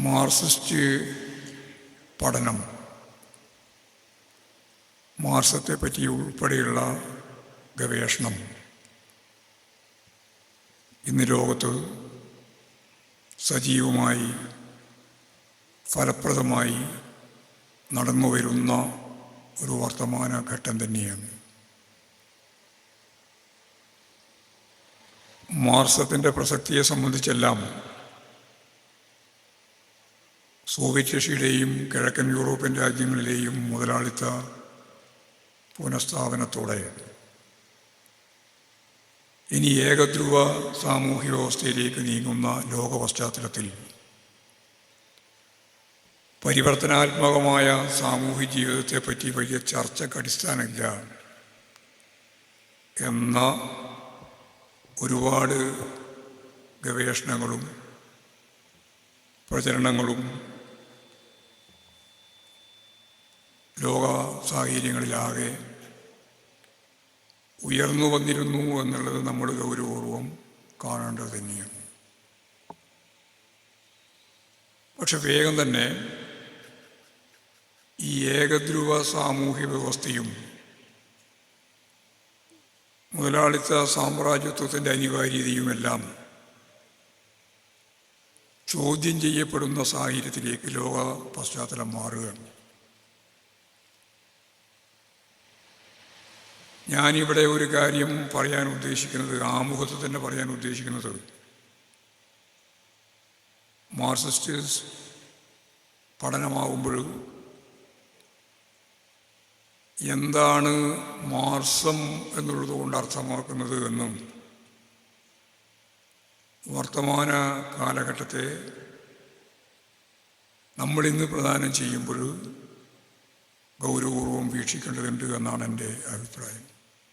Marxist പഠനം. മാർസത്തെ പറ്റി ഉൾപ്പെടെയുള്ള ഗവേഷണം. ഇന്ന് ലോകത്ത് സജീവമായി ഫലപ്രദമായി നടന്നു വരുന്ന ഒരു വർത്തമാന ഘട്ടം തന്നെയാണ്. മാർസത്തിന്റെ പ്രസക്തിയെ സംബന്ധിച്ചെല്ലാം സോവിയറ്റ് കിഴക്കൻ യൂറോപ്യൻ രാജ്യങ്ങളിലെയും മുതലാളിത്ത പുനഃസ്ഥാപനത്തോടെ. ഇനി ഏകധ്രുവ സാമൂഹ്യ വ്യവസ്ഥയിലേക്ക് നീങ്ങുന്ന ലോക പശ്ചാത്തലത്തിൽ പരിവർത്തനാത്മകമായ സാമൂഹ്യ ജീവിതത്തെപ്പറ്റി വലിയ ചർച്ചയ്ക്ക് അടിസ്ഥാനമില്ല എന്ന ഒരുപാട് ഗവേഷണങ്ങളും പ്രചരണങ്ങളും ലോക സാഹചര്യങ്ങളിലാകെ ഉയർന്നു വന്നിരുന്നു എന്നുള്ളത് നമ്മൾ ഗൗരവപൂർവം കാണേണ്ടത് തന്നെയാണ്. പക്ഷെ വേഗം തന്നെ ഈ ഏകധ്രുവ സാമൂഹ്യ വ്യവസ്ഥയും മുതലാളിത്ത സാമ്രാജ്യത്വത്തിന്റെ അനിവാര്യതയുമെല്ലാം ചോദ്യം ചെയ്യപ്പെടുന്ന സാഹചര്യത്തിലേക്ക് ലോക പശ്ചാത്തലം മാറുകയാണ്. ഞാനിവിടെ ഒരു കാര്യം പറയാൻ ഉദ്ദേശിക്കുന്നത് ആമുഖത്ത് തന്നെ പറയാൻ ഉദ്ദേശിക്കുന്നത്. മാർസിസ്റ്റേഴ്സ് പഠനമാകുമ്പോൾ എന്താണ് മാർസം എന്നുള്ളത് കൊണ്ട് അർത്ഥമാക്കുന്നത് എന്നും വർത്തമാന കാലഘട്ടത്തെ നമ്മളിന്ന് പ്രദാനം ചെയ്യുമ്പോൾ ഗൗരവപൂർവം വീക്ഷിക്കേണ്ടതുണ്ട് എന്നാണ് എന്റെ അഭിപ്രായം.